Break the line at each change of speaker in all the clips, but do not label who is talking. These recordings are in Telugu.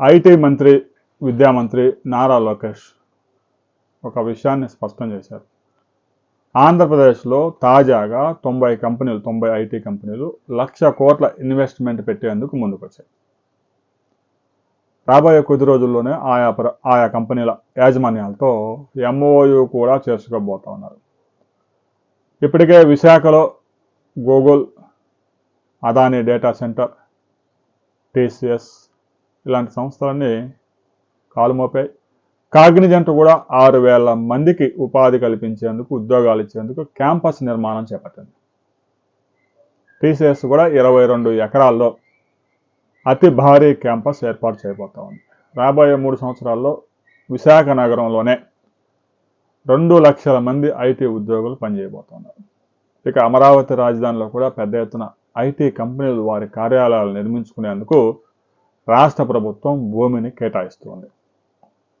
ఐటీ మంత్రి విద్యామంత్రి నారా లోకేష్ ఒక విషయాన్ని స్పష్టం చేశారు. ఆంధ్రప్రదేశ్లో తాజాగా తొంభై కంపెనీలు తొంభై ఐటీ కంపెనీలు లక్ష కోట్ల ఇన్వెస్ట్మెంట్ పెట్టేందుకు ముందుకొచ్చాయి. రాబోయే కొద్ది రోజుల్లోనే ఆయా ప్ర ఆయా కంపెనీల యాజమాన్యాలతో ఎంఓయు కూడా చేసుకోబోతా ఉన్నారు. ఇప్పటికే విశాఖలో Google Adani data centre TCS ఇలాంటి సంస్థలన్నీ కాలుమోపాయి కాగ్నిజెంట్ కూడా ఆరు వేల మందికి ఉపాధి కల్పించేందుకు ఉద్యోగాలు ఇచ్చేందుకు క్యాంపస్ నిర్మాణం చేపట్టింది. టీసీఎస్ కూడా ఇరవై రెండు ఎకరాల్లో అతి భారీ క్యాంపస్ ఏర్పాటు చేయబోతా ఉంది. రాబోయే మూడు సంవత్సరాల్లో విశాఖ నగరంలోనే రెండు లక్షల మంది ఐటీ ఉద్యోగులు పనిచేయబోతున్నారు. ఇక అమరావతి రాజధానిలో కూడా పెద్ద ఎత్తున ఐటీ కంపెనీలు వారి కార్యాలయాలు నిర్మించుకునేందుకు రాష్ట్ర ప్రభుత్వం భూమిని కేటాయిస్తుంది.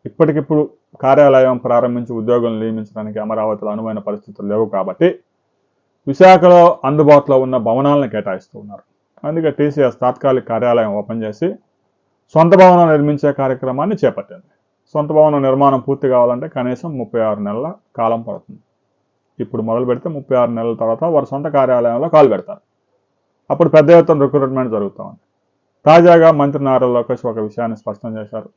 ఇప్పటికిప్పుడు కార్యాలయం ప్రారంభించి ఉద్యోగులను నియమించడానికి అమరావతిలో అనువైన పరిస్థితులు లేవు కాబట్టి విశాఖలో అందుబాటులో ఉన్న భవనాలను కేటాయిస్తూ ఉన్నారు అందుకే టీసీఎస్ తాత్కాలిక కార్యాలయం ఓపెన్ చేసి సొంత భవనం నిర్మించే కార్యక్రమాన్ని చేపట్టింది. సొంత భవనం నిర్మాణం పూర్తి కావాలంటే కనీసం ముప్పై ఆరు నెలల కాలం పడుతుంది. ఇప్పుడు మొదలు పెడితే ముప్పై ఆరు నెలల తర్వాత వారి సొంత కార్యాలయంలో కాలు పెడతారు. అప్పుడు పెద్ద ఎత్తున రిక్రూట్మెంట్ జరుగుతూ ఉంది తాజాగా మంత్రి నారా లోకేష్ ఒక విషయాన్ని స్పష్టం చేశారు.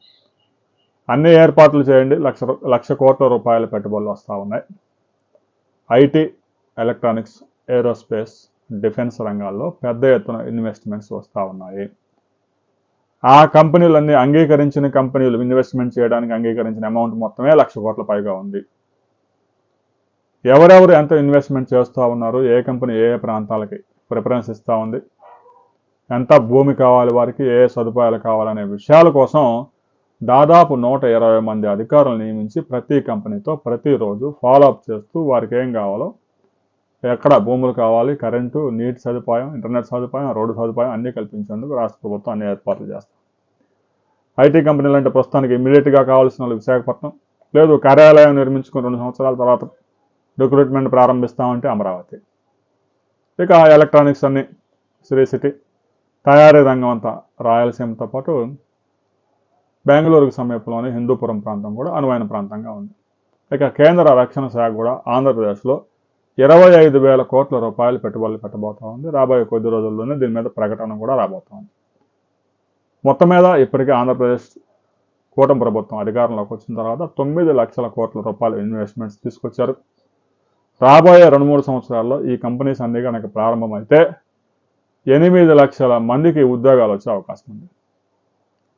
అన్ని ఏర్పాట్లు చేయండి లక్ష లక్ష కోట్ల రూపాయల పెట్టుబడులు వస్తూ ఉన్నాయి. ఐటీ ఎలక్ట్రానిక్స్ ఏరోస్పేస్ డిఫెన్స్ రంగాల్లో పెద్ద ఎత్తున ఇన్వెస్ట్మెంట్స్ వస్తూ ఉన్నాయి. ఆ కంపెనీలన్నీ అంగీకరించిన కంపెనీలు ఇన్వెస్ట్మెంట్ చేయడానికి అంగీకరించిన అమౌంట్ మొత్తమే లక్ష కోట్ల పైగా ఉంది. ఎవరెవరు ఎంత ఇన్వెస్ట్మెంట్ చేస్తూ ఉన్నారు ఏ కంపెనీ ఏ ఏ ప్రాంతాలకి ప్రిఫరెన్స్ ఇస్తూ ఉంది ఎంత భూమి కావాలి వారికి ఏ సదుపాయాలు కావాలనే విషయాల కోసం దాదాపు నూట ఇరవై మంది అధికారులు నియమించి ప్రతి కంపెనీతో ప్రతిరోజు ఫాలో అప్ చేస్తూ వారికి ఏం కావాలో ఎక్కడ భూములు కావాలి కరెంటు నీటి సదుపాయం ఇంటర్నెట్ సదుపాయం రోడ్డు సదుపాయం అన్నీ కల్పించేందుకు రాష్ట్ర ప్రభుత్వం అన్ని ఏర్పాట్లు చేస్తాం ఐటీ కంపెనీలు అంటే ప్రస్తుతానికి ఇమ్మీడియట్గా కావాల్సిన వాళ్ళు విశాఖపట్నం లేదు కార్యాలయం నిర్మించుకుని రెండు సంవత్సరాల తర్వాత రిక్రూట్మెంట్ ప్రారంభిస్తామంటే అమరావతి. ఇక ఎలక్ట్రానిక్స్ అన్నీ శ్రీ సిటీ తయారీ రంగం అంతా రాయలసీమతో పాటు బెంగళూరుకు సమీపంలోని హిందూపురం ప్రాంతం కూడా అనువైన ప్రాంతంగా ఉంది. ఇక కేంద్ర రక్షణ శాఖ కూడా ఆంధ్రప్రదేశ్లో ఇరవై ఐదు వేల కోట్ల రూపాయలు పెట్టుబడులు పెట్టబోతా ఉంది. రాబోయే కొద్ది రోజుల్లోనే దీని మీద ప్రకటన కూడా రాబోతా ఉంది. మొత్తం మీద ఇప్పటికే ఆంధ్రప్రదేశ్ కూటమి ప్రభుత్వం అధికారంలోకి వచ్చిన తర్వాత తొమ్మిది లక్షల కోట్ల రూపాయల ఇన్వెస్ట్మెంట్స్ తీసుకొచ్చారు. రాబోయే రెండు మూడు సంవత్సరాల్లో ఈ కంపెనీస్ అన్ని కనుక ప్రారంభమైతే ఎనిమిది లక్షల మందికి ఉద్యోగాలు వచ్చే అవకాశం ఉంది.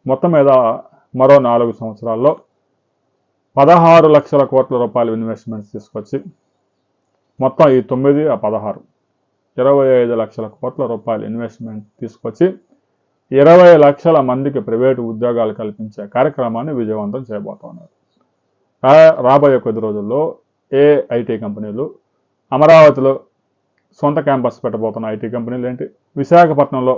మొత్తం మీద మరో నాలుగు సంవత్సరాల్లో పదహారు లక్షల కోట్ల రూపాయలు ఇన్వెస్ట్మెంట్స్ తీసుకొచ్చి మొత్తం ఈ తొమ్మిది ఆ పదహారు ఇరవై ఐదు లక్షల కోట్ల రూపాయలు ఇన్వెస్ట్మెంట్ తీసుకొచ్చి ఇరవై లక్షల మందికి ప్రైవేటు ఉద్యోగాలు కల్పించే కార్యక్రమాన్ని విజయవంతం చేయబోతున్నారు రాబోయే కొద్ది రోజుల్లో ఏ ఐటీ కంపెనీలు అమరావతిలో సొంత క్యాంపస్ పెట్టబోతున్న ఐటీ కంపెనీలు ఏంటి? విశాఖపట్నంలో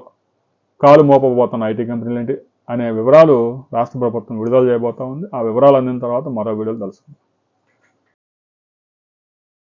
కాలు మోపబోతున్న ఐటీ కంపెనీలు ఏంటి? అనే వివరాలు రాష్ట్ర ప్రభుత్వం విడుదల చేయబోతా ఉంది. ఆ వివరాలు అందిన తర్వాత మరో వీడియోలు తెలుసుకుందాం.